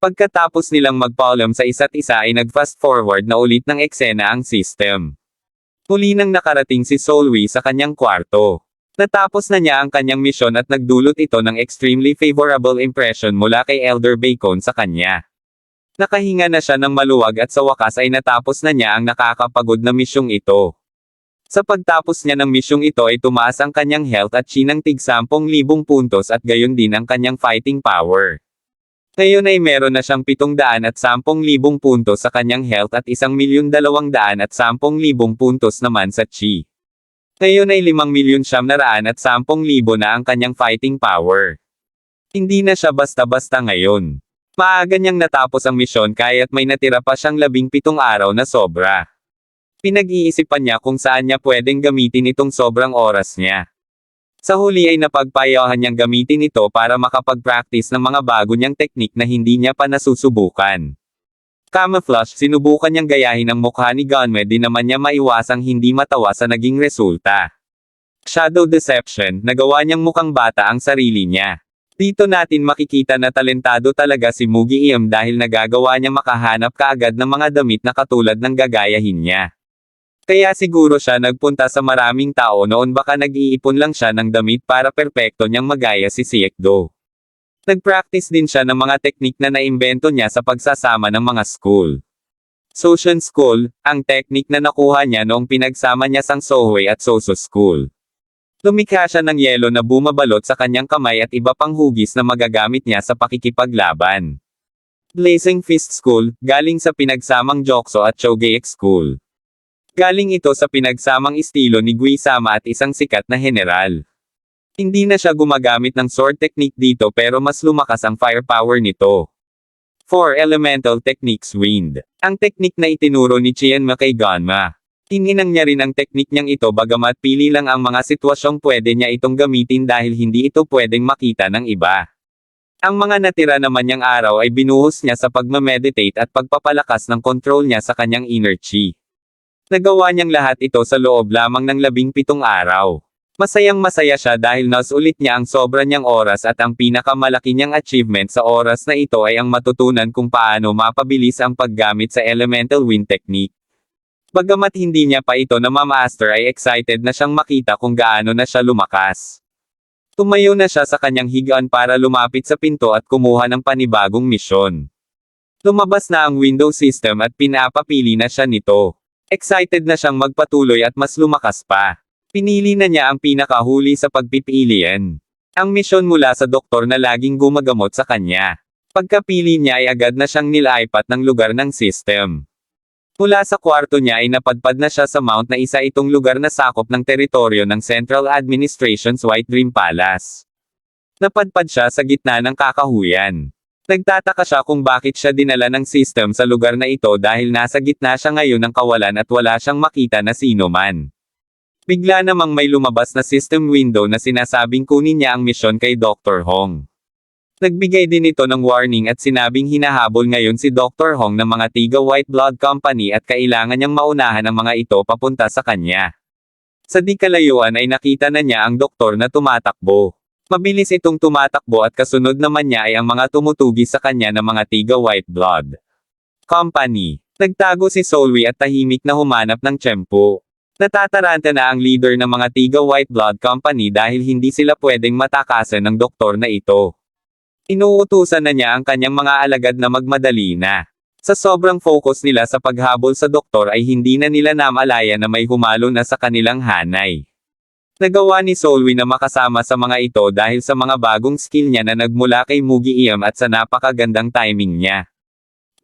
Pagkatapos nilang magpaalam sa isa't isa ay nag-fast forward na ulit ng eksena ang system. Muli nang nakarating si Solwi sa kanyang kwarto. Natapos na niya ang kanyang misyon at nagdulot ito ng extremely favorable impression mula kay Elder Bacon sa kanya. Nakahinga na siya ng maluwag at sa wakas ay natapos na niya ang nakakapagod na misyong ito. Sa pagtapos niya ng misyong ito ay tumaas ang kanyang health at chinang tig 10,000 puntos at gayon din ang kanyang fighting power. Ngayon ay meron na siyang 700 at 10,000 puntos sa kanyang health at 1,200,000 at 10,000 puntos naman sa chi. Ngayon ay 5,700 at 10,000 na ang kanyang fighting power. Hindi na siya basta-basta ngayon. Maaga niyang natapos ang misyon kaya't may natira pa siyang labing pitong araw na sobra. Pinag-iisipan niya kung saan niya pwedeng gamitin itong sobrang oras niya. Sa huli ay napagpayahan niyang gamitin ito para makapag-practice ng mga bago niyang teknik na hindi niya pa nasusubukan. Camouflage, sinubukan niyang gayahin ang mukha ni Gunmed di naman niya maiwasang hindi matawa sa naging resulta. Shadow Deception, nagawa niyang mukhang bata ang sarili niya. Dito natin makikita na talentado talaga si Mugi Iem dahil nagagawa niya makahanap kaagad ng mga damit na katulad ng gagayahin niya. Kaya siguro siya nagpunta sa maraming tao noon baka nag-iipon lang siya ng damit para perpekto niyang magaya si Siekdo. Nag-practice din siya ng mga teknik na naimbento niya sa pagsasama ng mga school. Soshan School, ang teknik na nakuha niya noong pinagsama niya sang Sohway at Soso School. Lumikha siya ng yelo na bumabalot sa kanyang kamay at iba pang hugis na magagamit niya sa pakikipaglaban. Blazing Fist School, galing sa pinagsamang Jokso at Chogeik School. Galing ito sa pinagsamang estilo ni Guisama at isang sikat na general. Hindi na siya gumagamit ng sword technique dito pero mas lumakas ang firepower nito. 4 Elemental Techniques Wind. Ang teknik na itinuro ni Chien Ma kay Ganma. Tininang niya rin ang teknik niyang ito bagamat pili lang ang mga sitwasyong pwede niya itong gamitin dahil hindi ito pwedeng makita ng iba. Ang mga natira naman niyang araw ay binuhos niya sa pagmameditate at pagpapalakas ng control niya sa kanyang inner chi. Nagawa niyang lahat ito sa loob lamang ng labing pitong araw. Masayang masaya siya dahil nasulit niya ang sobra niyang oras at ang pinakamalaki niyang achievement sa oras na ito ay ang matutunan kung paano mapabilis ang paggamit sa elemental wind technique. Bagamat hindi niya pa ito na mamaster ay excited na siyang makita kung gaano na siya lumakas. Tumayo na siya sa kanyang higaan para lumapit sa pinto at kumuha ng panibagong misyon. Lumabas na ang window system at pinapapili na siya nito. Excited na siyang magpatuloy at mas lumakas pa. Pinili na niya ang pinakahuli sa pagpipilian. Ang misyon mula sa doktor na laging gumagamot sa kanya. Pagkapili niya ay agad na siyang nilaipat ng lugar ng system. Mula sa kwarto niya ay napadpad na siya sa mount na isa itong lugar na sakop ng teritoryo ng Central Administration's White Dream Palace. Napadpad siya sa gitna ng kakahuyan. Nagtataka siya kung bakit siya dinala ng system sa lugar na ito dahil nasa gitna siya ngayon ng kawalan at wala siyang makita na sino man. Bigla namang may lumabas na system window na sinasabing kunin niya ang misyon kay Dr. Hong. Nagbigay din ito ng warning at sinabing hinahabol ngayon si Dr. Hong ng mga tiga White Blood Company at kailangan niyang maunahan ang mga ito papunta sa kanya. Sa di kalayuan ay nakita na niya ang doktor na tumatakbo. Mabilis itong tumatakbo at kasunod naman niya ay ang mga tumutugi sa kanya ng mga tiga White Blood Company. Nagtago si Solwi at tahimik na humanap ng tiyempo. Natataranta na ang leader ng mga tiga White Blood Company dahil hindi sila pwedeng matakasan ng doktor na ito. Inuutusan na niya ang kanyang mga alagad na magmadali na. Sa sobrang focus nila sa paghabol sa doktor ay hindi na nila namalaya na may humalo na sa kanilang hanay. Nagawa ni Solwi na makasama sa mga ito dahil sa mga bagong skill niya na nagmula kay Mugi Iem at sa napakagandang timing niya.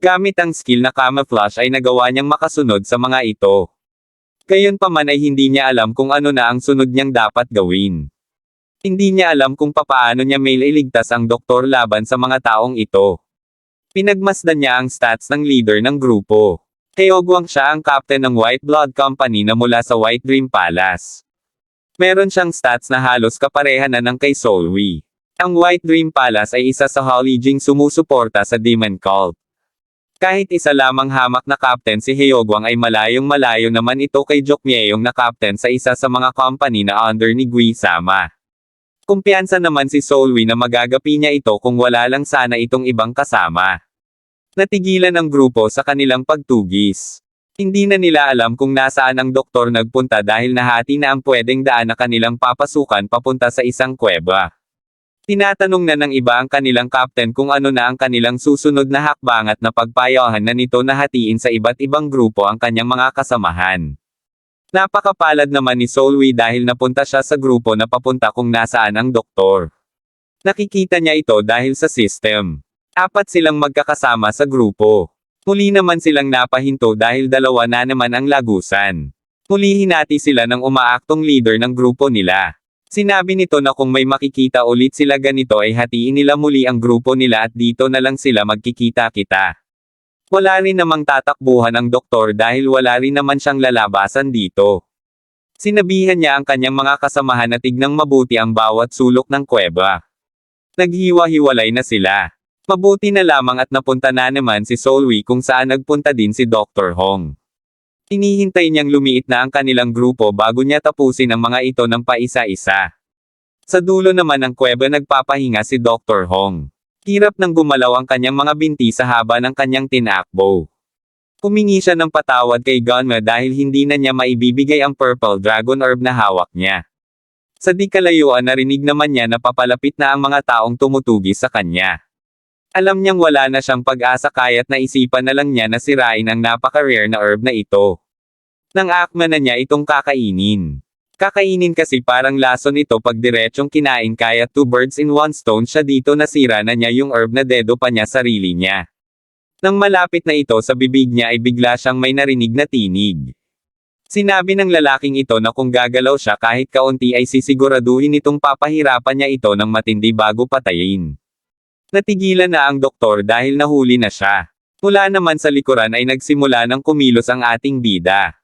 Gamit ang skill na camouflage ay nagawa niyang makasunod sa mga ito. Gayunpaman ay hindi niya alam kung ano na ang sunod niyang dapat gawin. Hindi niya alam kung papaano niya mail iligtas ang doktor laban sa mga taong ito. Pinagmasdan niya ang stats ng leader ng grupo. Heogwang siya ang captain ng White Blood Company na mula sa White Dream Palace. Meron siyang stats na halos kapareha na ng kay Solwi. Ang White Dream Palace ay isa sa Holijing sumusuporta sa Demon Cult. Kahit isa lamang hamak na captain si Heogwang ay malayong malayo naman ito kay Jokmyeong na captain sa isa sa mga company na under ni Gui Sama. Kumpiyansa naman si Solwi na magagapi niya ito kung wala lang sana itong ibang kasama. Natigilan ang grupo sa kanilang pagtugis. Hindi na nila alam kung nasaan ang doktor nagpunta dahil nahati na ang pwedeng daan na kanilang papasukan papunta sa isang kuweba. Tinatanong na ng iba ang kanilang captain kung ano na ang kanilang susunod na hakbang at napagpayahan na nito na hatiin sa iba't ibang grupo ang kanyang mga kasamahan. Napakapalad naman ni Solwi dahil napunta siya sa grupo na papunta kung nasaan ang doktor. Nakikita niya ito dahil sa system. Apat silang magkakasama sa grupo. Muli naman silang napahinto dahil dalawa na naman ang lagusan. Muli hinati sila ng umaaktong leader ng grupo nila. Sinabi nito na kung may makikita ulit sila ganito ay hatiin nila muli ang grupo nila at dito na lang sila magkikita-kita. Wala rin namang tatakbuhan ang doktor dahil wala rin naman siyang lalabasan dito. Sinabihan niya ang kanyang mga kasamahan na tignang mabuti ang bawat sulok ng kuweba. Naghiwa-hiwalay na sila. Mabuti na lamang at napunta na naman si Solwi kung saan nagpunta din si Dr. Hong. Inihintay niyang lumiit na ang kanilang grupo bago niya tapusin ang mga ito ng paisa-isa. Sa dulo naman ng kuweba nagpapahinga si Dr. Hong. Hirap nang gumalaw ang kanyang mga binti sa haba ng kanyang tinakbo. Humingi siya ng patawad kay Gunma dahil hindi na niya maibibigay ang Purple Dragon Orb na hawak niya. Sa di kalayuan narinig naman niya na papalapit na ang mga taong tumutugi sa kanya. Alam niyang wala na siyang pag-asa kaya't naisipan na lang niya na sirain ang napaka-rare na herb na ito. Nang akma na niya itong kakainin. Kakainin kasi parang lason ito pag diretsong kinain kaya two birds in one stone siya dito nasira na niya yung herb na dedo pa niya sarili niya. Nang malapit na ito sa bibig niya ay bigla siyang may narinig na tinig. Sinabi ng lalaking ito na kung gagalaw siya kahit kaunti ay sisiguraduhin itong papahirapan niya ito ng matindi bago patayin. Natigilan na ang doktor dahil nahuli na siya. Mula naman sa likuran ay nagsimula ng kumilos ang ating bida.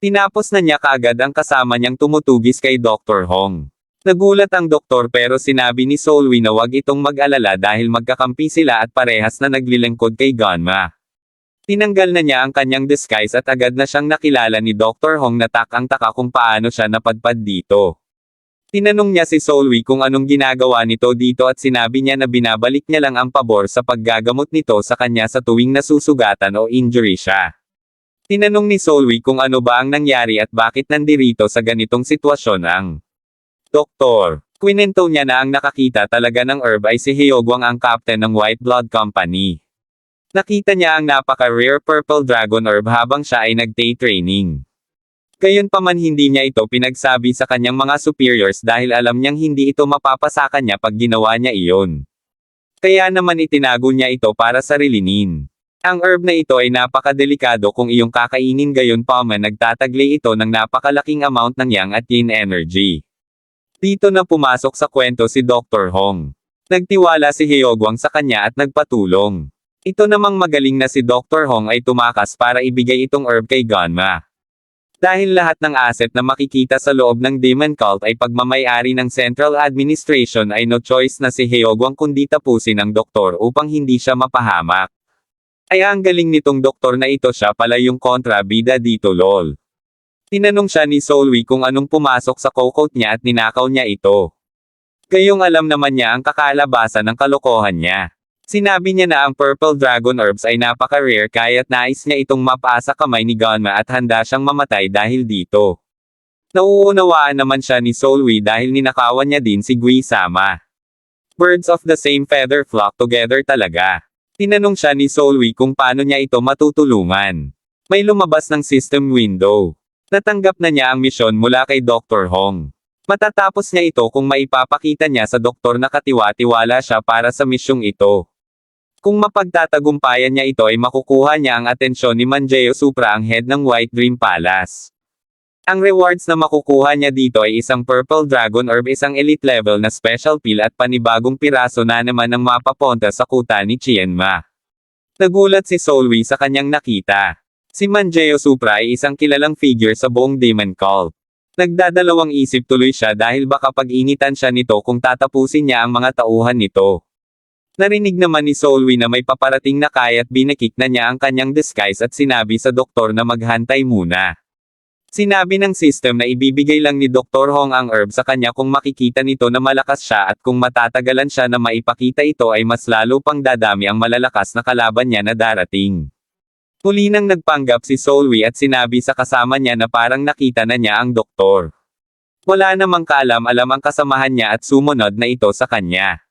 Tinapos na niya kaagad ang kasama niyang tumutugis kay Dr. Hong. Nagulat ang doktor pero sinabi ni Solwi na wag itong mag-alala dahil magkakampi sila at parehas na naglilingkod kay Ganma. Tinanggal na niya ang kanyang disguise at agad na siyang nakilala ni Dr. Hong na tak ang taka kung paano siya napadpad dito. Tinanong niya si Solwi kung anong ginagawa nito dito at sinabi niya na binabalik niya lang ang pabor sa paggagamot nito sa kanya sa tuwing nasusugatan o injury siya. Tinanong ni Solwi kung ano ba ang nangyari at bakit nandirito sa ganitong sitwasyon ang Doktor. Kwinento niya na ang nakakita talaga ng herb ay si Hyogwang ang captain ng White Blood Company. Nakita niya ang napaka-rare purple dragon herb habang siya ay nag-day training. Gayunpaman hindi niya ito pinagsabi sa kanyang mga superiors dahil alam niyang hindi ito mapapasa kanya pag ginawa niya iyon. Kaya naman itinago niya ito para sa rilinin. Ang herb na ito ay napakadelikado kung iyong kakainin gayon pa man nagtatagli ito ng napakalaking amount ng yang at yin energy. Dito na pumasok sa kwento si Dr. Hong. Nagtiwala si Hyogwang sa kanya at nagpatulong. Ito namang magaling na si Dr. Hong ay tumakas para ibigay itong herb kay Ganma. Dahil lahat ng asset na makikita sa loob ng Demon Cult ay pagmamayari ng Central Administration ay no choice na si Hyogwang kundi tapusin ang doktor upang hindi siya mapahamak. Ay ang galing nitong doktor na ito siya pala yung kontrabida dito lol. Tinanong siya ni Solwi kung anong pumasok sa kokot niya at ninakaw niya ito. Gayong alam naman niya ang kakalabasan ng kalokohan niya. Sinabi niya na ang Purple Dragon Herbs ay napaka-rare kaya't nais niya itong mapasa kamay ni Ganma at handa siyang mamatay dahil dito. Nauunawaan naman siya ni Solwi dahil ninakawan niya din si Gui Sama. Birds of the same feather flock together talaga. Tinanong siya ni Solwi kung paano niya ito matutulungan. May lumabas ng system window. Natanggap na niya ang misyon mula kay Dr. Hong. Matatapos niya ito kung maipapakita niya sa doktor na katiwa-tiwala siya para sa misyong ito. Kung mapagtatagumpayan niya ito ay makukuha niya ang atensyon ni Manjeo Supra ang head ng White Dream Palace. Ang rewards na makukuha niya dito ay isang Purple Dragon Orb isang elite level na special pill at panibagong piraso na naman ang mapaponta sa kuta ni Chienma. Nagulat si Solwi sa kanyang nakita. Si Manjeo Supra ay isang kilalang figure sa buong Demon Cult. Nagdadalawang isip tuloy siya dahil baka pag-initan siya nito kung tatapusin niya ang mga tauhan nito. Narinig naman ni Solwi na may paparating na kaya't binakik na niya ang kanyang disguise at sinabi sa doktor na maghantay muna. Sinabi ng system na ibibigay lang ni Dr. Hong ang herb sa kanya kung makikita nito na malakas siya at kung matatagalan siya na maipakita ito ay mas lalo pang dadami ang malalakas na kalaban niya na darating. Huli nang nagpanggap si Solwi at sinabi sa kasama niya na parang nakita na niya ang doktor. Wala namang kaalam-alam ang kasamahan niya at sumunod na ito sa kanya.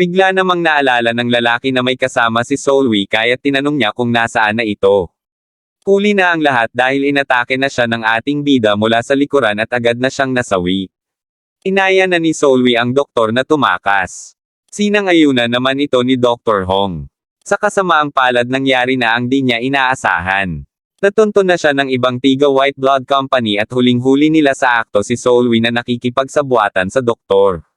Bigla namang naalala ng lalaki na may kasama si Solwi kaya tinanong niya kung nasaan na ito. Huli na ang lahat dahil inatake na siya ng ating bida mula sa likuran at agad na siyang nasawi. Inaya na ni Solwi ang doktor na tumakas. Sinangayunan naman ito ni Dr. Hong. Sa kasamaang palad nangyari na ang di niya inaasahan. Natunto na siya ng ibang tiga White Blood Company at huling-huli nila sa akto si Solwi na nakikipagsabwatan sa doktor.